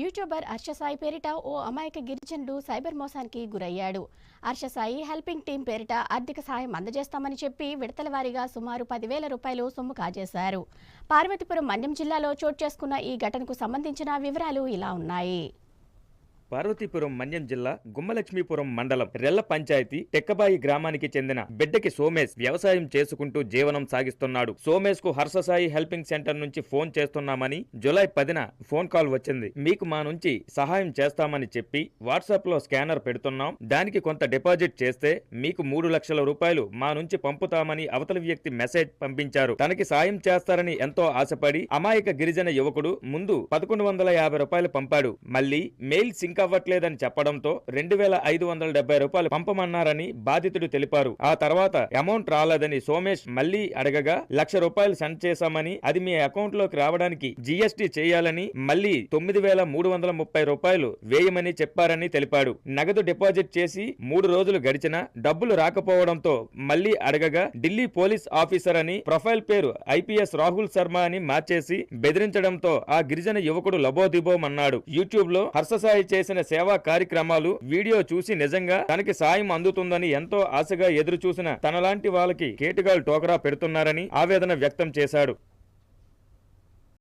YouTuber Harsha Sai పేరిట ఓ అమాయక గిరిజనుడు cyber మోసానికి గురయ్యాడు. హర్షసాయి హెల్పింగ్ టీం పేరిట ఆర్థిక సాయం అందజేస్తామని చెప్పి విడతల వారీగా సుమారు పదివేల రూపాయలు సొమ్ము కాజేశారు. పార్వతీపురం మన్యం జిల్లాలో చోటు చేసుకున్న ఈ ఘటనకు సంబంధించిన వివరాలు ఇలా ఉన్నాయి. పార్వతీపురం మన్యం జిల్లా గుమ్మలక్ష్మీపురం మండలం రెల్ల పంచాయతీ టెక్కబాయి గ్రామానికి చెందిన బిడ్డకి సోమేష్ వ్యవసాయం చేసుకుంటూ జీవనం సాగిస్తున్నాడు. సోమేష్కు హర్షసాయి హెల్పింగ్ సెంటర్ నుంచి ఫోన్ చేస్తున్నామని జులై పదిన ఫోన్ కాల్ వచ్చింది. మీకు మా నుంచి సహాయం చేస్తామని చెప్పి వాట్సాప్లో స్కానర్ పెడుతున్నాం. దానికి కొంత డిపాజిట్ చేస్తే మీకు మూడు లక్షల రూపాయలు మా నుంచి పంపుతామని అవతలి వ్యక్తి మెసేజ్ పంపించారు. తనకి సాయం చేస్తారని ఎంతో ఆశపడి అమాయక గిరిజన యువకుడు ముందు పదకొండు వందల యాభై రూపాయలు పంపాడు. మళ్ళీ మెయిల్ సింక్ అవ్వట్లేదని చెప్పడంతో రెండు వేల ఐదు వందల డెబ్బై రూపాయలు పంపమన్నారని బాధితుడు తెలిపారు. ఆ తర్వాత అమౌంట్ రాలేదని సోమేష్ మళ్ళీ అడగగా లక్ష రూపాయలు సెండ్ చేశామని అది మీ అకౌంట్లోకి రావడానికి జీఎస్టీ చేయాలని మళ్ళీ తొమ్మిది వేల మూడు వందల ముప్పై రూపాయలు వేయమని చెప్పారని తెలిపాడు. నగదు డిపాజిట్ చేసి మూడు రోజులు గడిచినా డబ్బులు రాకపోవడంతో మళ్ళీ అడగగా ఢిల్లీ పోలీస్ ఆఫీసర్ అని ప్రొఫైల్ పేరు ఐపీఎస్ రాహుల్ శర్మ అని మార్చేసి బెదిరించడంతో ఆ గిరిజన యువకుడు లబోదిబోమన్నాడు. యూట్యూబ్లో హర్షసాయి చేసిన సేవా కార్యక్రమాలు వీడియో చూసి నిజంగా తనకి సాయం అందుతుందని ఎంతో ఆశగా ఎదురు చూసిన తనలాంటి వాళ్ళకి కేటుగాలు టోకరా పెడుతున్నారని ఆవేదన వ్యక్తం చేశాడు.